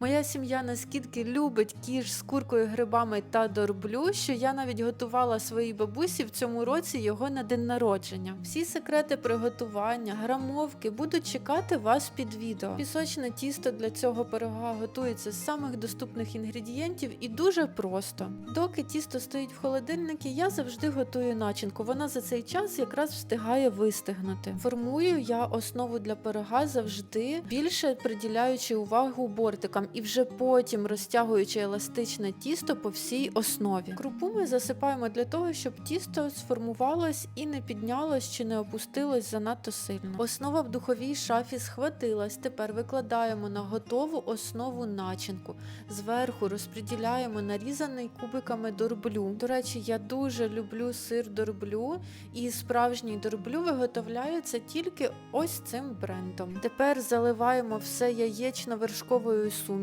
Моя сім'я наскільки любить кіш з куркою, грибами та дорблю, що я навіть готувала своїй бабусі в цьому році його на день народження. Всі секрети приготування, грамовки будуть чекати вас під відео. Пісочне тісто для цього пирога готується з самих доступних інгредієнтів і дуже просто. Доки тісто стоїть в холодильнику, я завжди готую начинку. Вона за цей час якраз встигає вистигнути. Формую я основу для пирога завжди більше приділяючи увагу бортикам і вже потім розтягуючи еластичне тісто по всій основі. Крупу ми засипаємо для того, щоб тісто сформувалось і не піднялось чи не опустилось занадто сильно. Основа в духовій шафі схватилась. Тепер викладаємо на готову основу начинку. Зверху розподіляємо нарізаний кубиками дорблю. До речі, я дуже люблю сир дорблю, і справжній дорблю виготовляється тільки ось цим брендом. Тепер заливаємо все яєчно-вершковою сумішю.